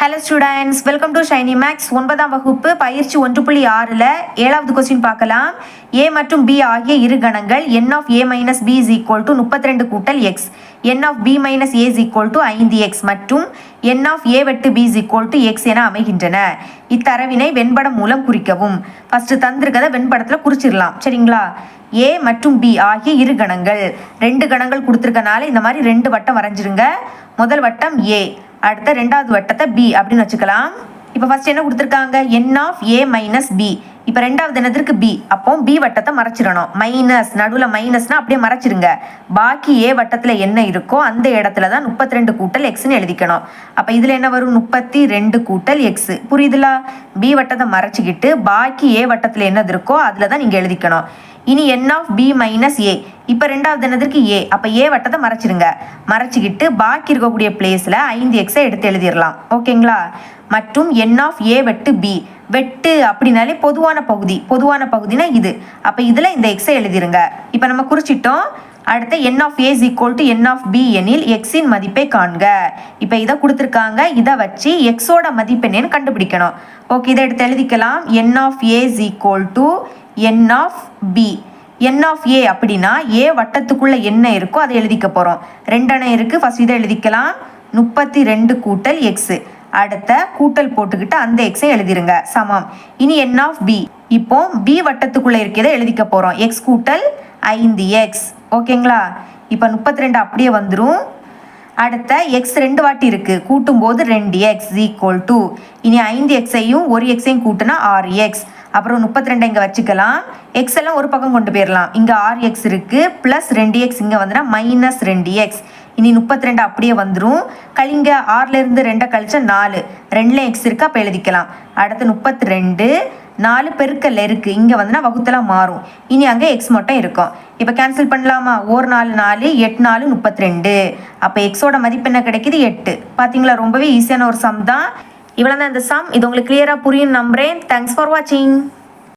Hello students welcome to Shiny maths ஒன்பதாம் வகுப்பு பயிற்சி ஒன்று புள்ளி ஆறில் ஏழாவது கொஸ்டின் பார்க்கலாம். ஏ மற்றும் பி ஆகிய இரு கணங்கள் n of A minus B is equal to முப்பத்தி ரெண்டு கூட்டல் x n of B minus A is equal to ஐந்து எக்ஸ் மற்றும் என் ஆஃப் ஏ வெட்டு B is equal to x என அமைகின்றன. இத்தரவினை வெண்படம் மூலம் குறிக்கவும். ஃபஸ்ட்டு தந்திருக்கதை வெண்படத்தில் குறிச்சிடலாம். சரிங்களா? ஏ மற்றும் பி ஆகிய இரு கணங்கள். ரெண்டு கணங்கள் கொடுத்துருக்கனால இந்த மாதிரி ரெண்டு வட்டம் வரைஞ்சிருங்க முதல் வட்டம் ஏ அடுத்த ரெண்டாவது வட்டத்தை பி அப்படின்னு வச்சுக்கலாம். இப்போ ஃபர்ஸ்ட் என்ன கொடுத்துருக்காங்க? N of A minus B இப்போ ரெண்டாவது என்னத்திற்கு பி அப்போ பி வட்டத்தை மறைச்சிடணும். மைனஸ் நடுவில் மைனஸ்னா அப்படியே மறைச்சிருங்க. பாக்கி ஏ வட்டத்தில் என்ன இருக்கோ அந்த இடத்துல தான் முப்பத்தி ரெண்டு கூட்டல் எக்ஸ்னு எழுதிக்கணும். அப்போ இதில் என்ன வரும்? முப்பத்தி ரெண்டு கூட்டல் எக்ஸ் புரியுதுலா? பி வட்டத்தை மறைச்சிக்கிட்டு பாக்கி ஏ வட்டத்தில் என்னது இருக்கோ அதில் தான் நீங்கள் எழுதிக்கணும். இனி n of B minus A இப்போ ரெண்டாவது என்னதுக்கு ஏ அப்போ ஏ வட்டத்தை மறைச்சிருங்க. மறைச்சிக்கிட்டு பாக்கி இருக்கக்கூடிய பிளேஸில் ஐந்து எக்ஸை எடுத்து எழுதிடலாம். ஓகேங்களா மற்றும் என் ஆஃப் ஏ வெட்டு பி வெட்டு அப்படின்னாலே பொதுவான பகுதி பொதுவான பகுதினா இது. அப்போ இதில் இந்த எக்ஸை எழுதிருங்க. இப்போ நம்ம குறிச்சிட்டோம். அடுத்து n of A equal to n of B எனில் எக்ஸின் மதிப்பை காண்க. இப்போ இதை கொடுத்துருக்காங்க. இதை வச்சு எக்ஸோட மதிப்பு என்னன்னு கண்டுபிடிக்கணும். ஓகே இதை எடுத்து எழுதிக்கலாம். N of A equal to n of B n of A அப்படின்னா ஏ வட்டத்துக்குள்ள என்ன இருக்கோ அதை எழுதிக்க போகிறோம் ரெண்டணை இருக்குது ஃபஸ்ட் இதை எழுதிக்கலாம். முப்பத்தி ரெண்டு கூட்டல் எக்ஸு அடுத்த கூட்டல் போட்டுக்கிட்டு அந்த எக்ஸை எழுதிருங்க. சமம். இனி என் ஆஃப் பி இப்போ பி வட்டத்துக்குள்ள இருக்கிறத எழுதிக்க போகிறோம் எக்ஸ் கூட்டல் ஐந்து எக்ஸ் ஓகேங்களா? இப்போ முப்பத்தி ரெண்டு அப்படியே வந்துடும் அடுத்த எக்ஸ் ரெண்டு வாட்டி இருக்கு. கூட்டும் போது ரெண்டு எக்ஸ் ஈக்குவல் டூ இனி ஐந்து எக்ஸையும் ஒரு எக்ஸையும் கூட்டினா ஆறு எக்ஸ் அப்புறம் முப்பத்தி ரெண்டு இங்கே வச்சுக்கலாம். எக்ஸ் எல்லாம் ஒரு பக்கம் கொண்டு போயிடலாம் இங்கே ஆறு எக்ஸ் இருக்கு. ப்ளஸ் ரெண்டு எக்ஸ் இங்கே வந்துன்னா மைனஸ் ரெண்டு எக்ஸ் இனி முப்பத்தி ரெண்டு அப்படியே வந்துடும் கழிங்க ஆறுலேருந்து ரெண்டை கழிச்சா நாலு. ரெண்டுல எக்ஸ் இருக்கா அப்போ எழுதிக்கலாம். அடுத்து முப்பத்தி ரெண்டு நாலு பெருக்கல் இருக்குது இங்கே வந்துன்னா வகுத்தெல்லாம் மாறும். இனி அங்கே எக்ஸ் மட்டும் இருக்கும். இப்போ கேன்சல் பண்ணலாமா? ஒரு நாலு நாலு எட்டு நாலு முப்பத்தி ரெண்டு அப்போ எக்ஸோட மதிப்பு என்ன கிடைக்கிது? எட்டு. பார்த்தீங்களா ரொம்பவே ஈஸியான ஒரு சம் தான். இவ்வளோ தான் இந்த சம் இது உங்களுக்கு கிளியராக புரியும் நம்புகிறேன் தேங்க்ஸ் ஃபார் வாட்சிங்